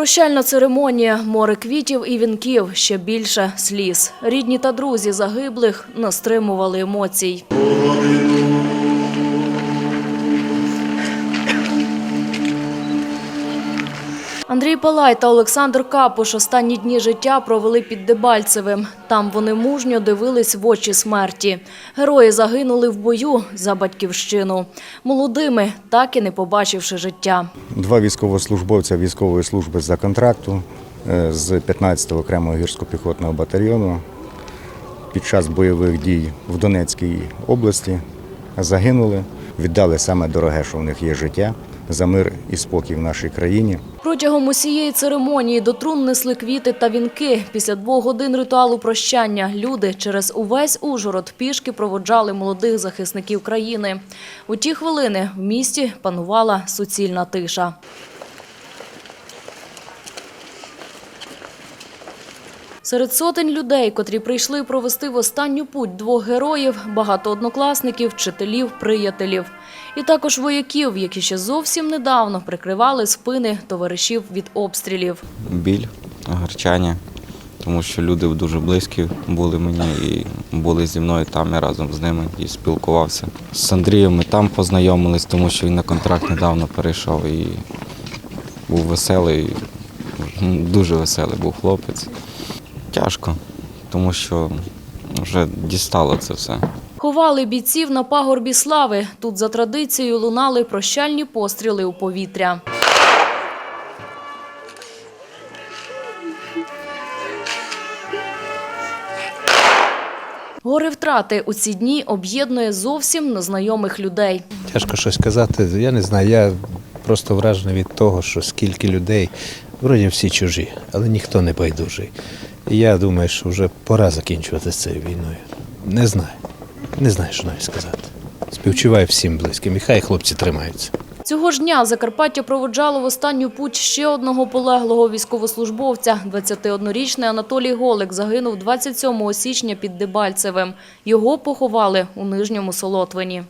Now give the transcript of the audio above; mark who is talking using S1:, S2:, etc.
S1: Прощальна церемонія, море квітів і вінків, ще більше сліз. Рідні та друзі загиблих не стримували емоцій. Андрій Палай та Олександр Капуш останні дні життя провели під Дебальцевим. Там вони мужньо дивились в очі смерті. Герої загинули в бою за батьківщину. Молодими, так і не побачивши життя.
S2: Два військовослужбовця військової служби за контракту е, з 15-го окремого гірсько-піхотного батальйону під час бойових дій в Донецькій області загинули, віддали саме дороге, що в них є життя за мир і спокій в нашій країні.
S1: Протягом усієї церемонії до трун несли квіти та вінки. Після двох годин ритуалу прощання люди через увесь Ужгород пішки проводжали молодих захисників країни. У ті хвилини в місті панувала суцільна тиша. Серед сотень людей, котрі прийшли провести в останню путь двох героїв, багато однокласників, вчителів, приятелів. І також вояків, які ще зовсім недавно прикривали спини товаришів від обстрілів.
S3: біль, гарчання, тому що люди дуже близькі були мені і були зі мною там, я разом з ними і спілкувався. З Андрієм ми там познайомились, тому що він на контракт недавно перейшов і був веселий, дуже веселий був хлопець. Тяжко, тому що вже дістало це все.
S1: Ховали бійців на пагорбі слави. Тут за традицією лунали прощальні постріли у повітря. Гори втрати у ці дні об'єднує зовсім незнайомих людей.
S4: Тяжко щось казати. Я не знаю. Я просто вражений від того, що скільки людей, вроді всі чужі, але ніхто не байдужий. Я думаю, що вже пора закінчувати з цією війною. Не знаю. Не знаю, що навіть сказати. Співчуваю всім близьким, і хай хлопці тримаються.
S1: Цього ж дня Закарпаття проводжало в останню путь ще одного полеглого військовослужбовця. 21-річний Анатолій Голик загинув 27 січня під Дебальцевим. Його поховали у Нижньому Солотвині.